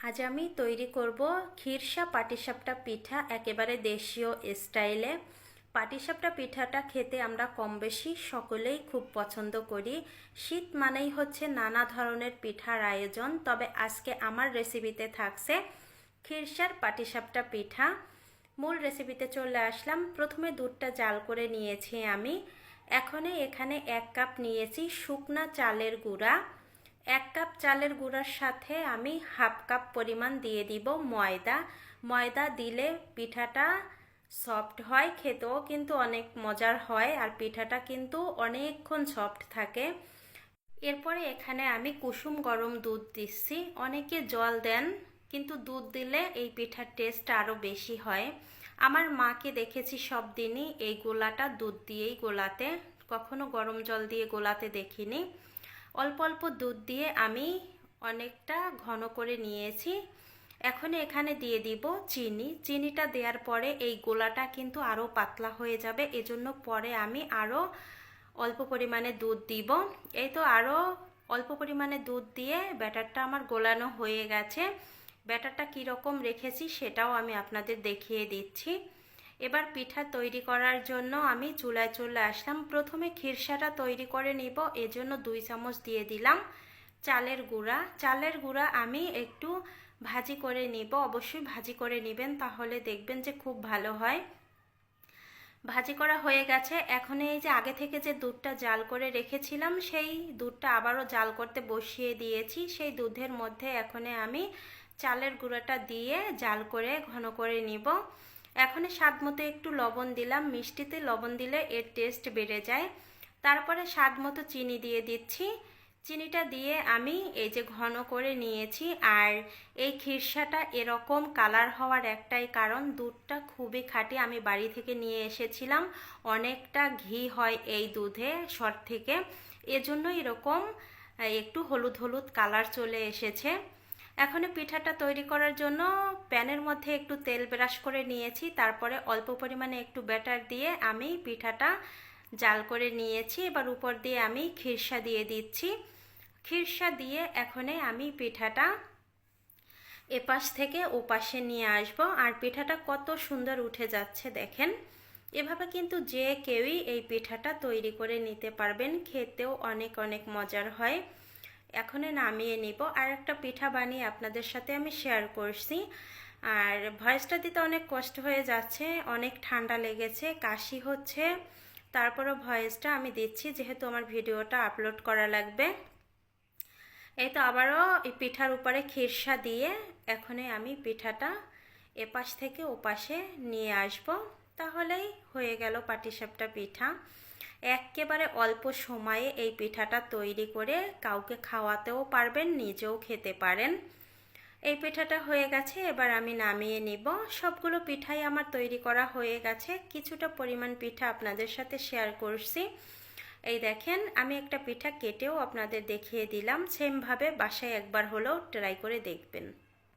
আজ আমি তৈরি করব ক্ষীরসা পাটিসাপটা পিঠা একেবারে দেশীয় স্টাইলে। পাটিসাপটা পিঠাটা খেতে আমরা কম বেশি সকলেই খুব পছন্দ করি। শীত মানেই হচ্ছে নানা ধরনের পিঠার আয়োজন, তবে আজকে আমার রেসিপিতে থাকছে ক্ষীরসার পাটিসাপটা পিঠা। মূল রেসিপিতে চলে আসলাম। প্রথমে দুধটা জাল করে নিয়েছি আমি। এখনই এখানে এক কাপ নিয়েছি শুকনা চালের গুঁড়া। এক কাপ চালের গুঁড়ার সাথে আমি হাফ কাপ পরিমাণ দিয়ে দিব ময়দা। ময়দা দিলে পিঠাটা সফট হয় খেতেও কিন্তু অনেক মজার হয় আর পিঠাটা কিন্তু অনেকক্ষণ সফট থাকে। এরপরে এখানে আমি কুসুম গরম দুধ দিচ্ছি। অনেকে জল দেন, কিন্তু দুধ দিলে এই পিঠার টেস্ট আরও বেশি হয়। আমার মাকে দেখেছি সব দিনই এই গোলাটা দুধ দিয়েই গোলাতে। কখনো গরম জল দিয়ে গোলাতে দেখিনি। অল্প অল্প দুধ দিয়ে আমি অনেকটা ঘন করে নিয়েছি। এখন এখানে দিয়ে দিব চিনি। চিনিটা দেওয়ার পরে এই গোলাটা কিন্তু আরও পাতলা হয়ে যাবে। এজন্য পরে আমি আরও অল্প পরিমাণে দুধ দিব। এই তো আরও অল্প পরিমাণে দুধ দিয়ে ব্যাটারটা আমার গোলানো হয়ে গেছে। ব্যাটারটা কীরকম রেখেছি সেটাও আমি আপনাদের দেখিয়ে দিচ্ছি। এবার পিঠা তৈরি করার জন্য আমি চুলায় চলে আসলাম। প্রথমে খিরসাটা তৈরি করে নিব, এজন্য দুই চামচ দিয়ে দিলাম চালের গুঁড়া। চালের গুঁড়া আমি একটু ভাজি করে নিব, অবশ্যই ভাজি করে নেবেন, তাহলে দেখবেন যে খুব ভালো হয়। ভাজি করা হয়ে গেছে। এখন এই যে আগে থেকে যে দুধটা জাল করে রেখেছিলাম, সেই দুধটা আবারও জাল করতে বসিয়ে দিয়েছি। সেই দুধের মধ্যে এখনে আমি চালের গুঁড়োটা দিয়ে জাল করে ঘন করে নিব। এখন স্বাদ মতো একটু লবণ দিলাম, মিষ্টিতে লবণ দিলে এর টেস্ট বেড়ে যায়। তারপরে স্বাদ মতো চিনি দিয়ে দিচ্ছি। চিনিটা দিয়ে আমি এই যে ঘন করে নিয়েছি আর এই খিরসাটা এরকম কালার হওয়ার একটাই কারণ, দুধটা খুবই খাঁটি। আমি বাড়ি থেকে নিয়ে এসেছিলাম, অনেকটা ঘি হয় এই দুধে সর থেকে। এজন্য এরকম একটু হলুদ হলুদ কালার চলে এসেছে। এখন পিঠাটা তৈরি করার জন্য প্যানের মধ্যে একটু তেল ব্রাশ করে নিয়েছি, তারপরে অল্প পরিমাণে একটু ব্যাটার দিয়ে আমি পিঠাটা জাল করে নিয়েছি। এবার উপর দিয়ে আমি খিরসা দিয়ে দিচ্ছি। খিরসা দিয়ে এখনে আমি পিঠাটা এপাশ থেকে ওপাশে নিয়ে আসব। আর পিঠাটা কত সুন্দর উঠে যাচ্ছে দেখেন। এভাবে কিন্তু যে কেউই এই পিঠাটা তৈরি করে নিতে পারবেন, খেতেও অনেক অনেক মজার হয়। এখনই নামিয়ে নিব। আর একটা পিঠা বানিয়ে আপনাদের সাথে আমি শেয়ার করছি। আর ভয়েসটা দিতে অনেক কষ্ট হয়ে যাচ্ছে, অনেক ঠান্ডা লেগেছে, কাশি হচ্ছে। তারপরও ভয়েসটা আমি দিচ্ছি, যেহেতু আমার ভিডিওটা আপলোড করা লাগবে। এই তো আবারও এই পিঠার উপরে খিরসা দিয়ে এখনই আমি পিঠাটা এপাশ থেকে ওপাশে নিয়ে আসব। তাহলেই হয়ে গেল পাটিসাপটা পিঠা। একেবারে অল্প সময়ে এই পিঠাটা তৈরি করে কাউকে খাওয়াতেও পারবেন, নিজেও খেতে পারেন। এই পিঠাটা হয়ে গেছে, এবার আমি নামিয়ে নিব। সবগুলো পিঠাই আমার তৈরি করা হয়ে গেছে। কিছুটা পরিমাণ পিঠা আপনাদের সাথে শেয়ার করছি। এই দেখেন, আমি একটা পিঠা কেটেও আপনাদের দেখিয়ে দিলাম। সেমভাবে বাসায় একবার হলেও ট্রাই করে দেখবেন।